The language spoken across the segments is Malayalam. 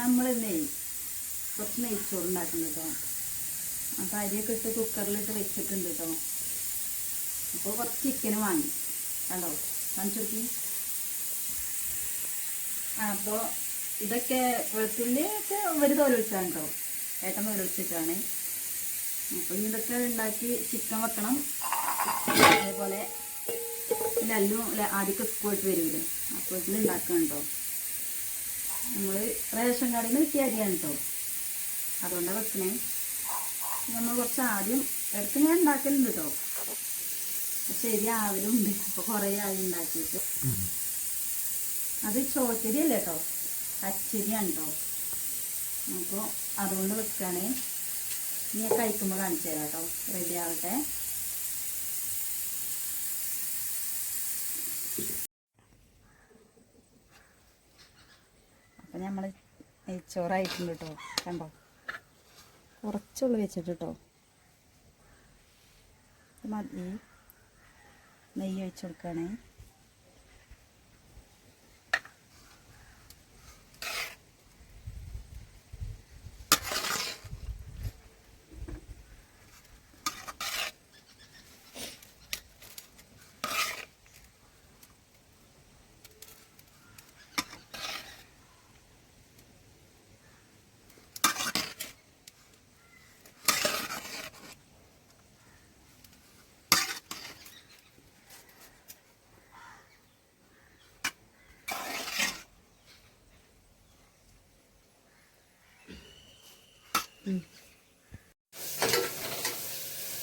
നമ്മൾ നെയ് കുറച്ച് നെയ്ച്ചോറ് ഉണ്ടാക്കുന്നത് കേട്ടോ അപ്പം അരിയൊക്കെ ഇട്ട് കുക്കറിലിട്ട് വെച്ചിട്ടുണ്ട് കേട്ടോ അപ്പോൾ കുറച്ച് ചിക്കന് വാങ്ങി. കണ്ടോ? കാണിച്ചു നോക്കി ആ അപ്പോൾ ഇതൊക്കെ വെളുത്തുള്ളിയൊക്കെ ഒരു തോലൊഴിച്ചാണ് കേട്ടോ ഏട്ടൻ തോലൊഴിച്ചിട്ടാണ് അപ്പോൾ ഇതൊക്കെ ഉണ്ടാക്കി ചിക്കൻ വെക്കണം. അതേപോലെ ലല്ലും ആദ്യമൊക്കെ പോയിട്ട് വരൂലേ. അപ്പോൾ ഇതിൽ ഉണ്ടാക്കണം കേട്ടോ നമ്മൾ റേഷൻ കടയിൽ നിന്ന് കിട്ടിയ അരിയാണ് കേട്ടോ അതുകൊണ്ടാണ് വെക്കണേ. നമ്മൾ കുറച്ച് ആദ്യം ഇടയ്ക്ക് ഞാൻ ഉണ്ടാക്കലുണ്ട് കേട്ടോ ശരിയാവലും ഉണ്ട്. അപ്പോൾ കുറേ ആയി ഉണ്ടാക്കിയിട്ട്. അത് ചോച്ചരി അല്ലേ കേട്ടോ അച്ചരിയാണ് കേട്ടോ അപ്പോൾ അതുകൊണ്ട് വെക്കുകയാണേ ഇനി കഴിക്കുമ്പോൾ കാണിച്ചു തരാം കേട്ടോ റെഡി ആവട്ടെ. അപ്പം നമ്മൾ നെയ്ച്ചോറായിട്ടുണ്ട് കേട്ടോ കണ്ടോ? കുറച്ചുള്ളു വെച്ചിട്ട് കേട്ടോ മതി. നെയ്യ് ഒഴിച്ച് കൊടുക്കണേ.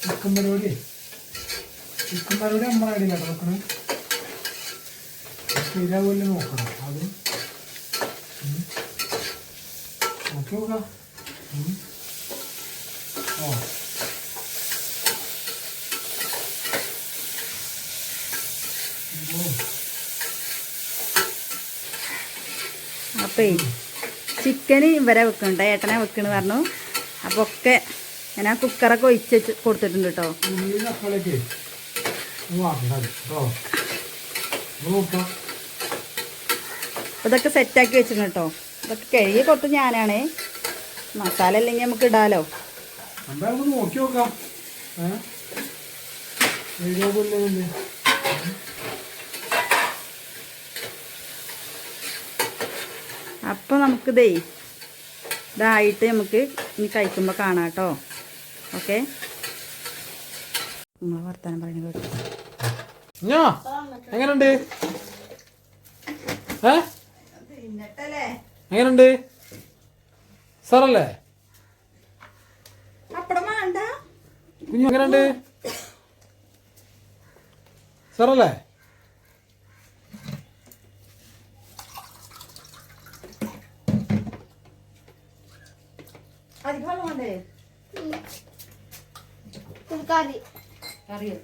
ചിക്കൻ പരിപാടി ചിക്കൻ പരിപാടി നമ്മളെ ഐഡിയ കേട്ടോ നോക്കണം. ഓ. അപ്പേ ചിക്കന് ഇവരെ വെക്കണ്ട ഏട്ടനെ വെക്കണ് പറഞ്ഞു. അപ്പോൾ ഒക്കെ ഞാൻ ആ കുക്കറൊക്കെ ഒഴിച്ച് കൊടുത്തിട്ടുണ്ട് കേട്ടോ കേട്ടോ ഇതൊക്കെ സെറ്റാക്കി വെച്ചിട്ടുണ്ട് കേട്ടോ ഇതൊക്കെ കഴുകി കൊടുത്ത് ഞാനാണ്. മസാല അല്ലെങ്കിൽ നമുക്ക് ഇടാലോ. അപ്പൊ നോക്കി നോക്കാം. ഏ? ശരിയാവില്ലേ അപ്പോൾ നമുക്ക് ദേ ഇതായിട്ട് നമുക്ക് ഇനി കഴിക്കുമ്പോൾ കാണാം കേട്ടോ. ഓക്കെ? നമ്മളെ വർത്താനം പറയുന്നത് എങ്ങനെയുണ്ട് എങ്ങനെയുണ്ട് സാറല്ലേ? കുഞ്ഞു എങ്ങനുണ്ട്? സാറല്ലേ? വേണ്ടേ? കറി. കറിയോ?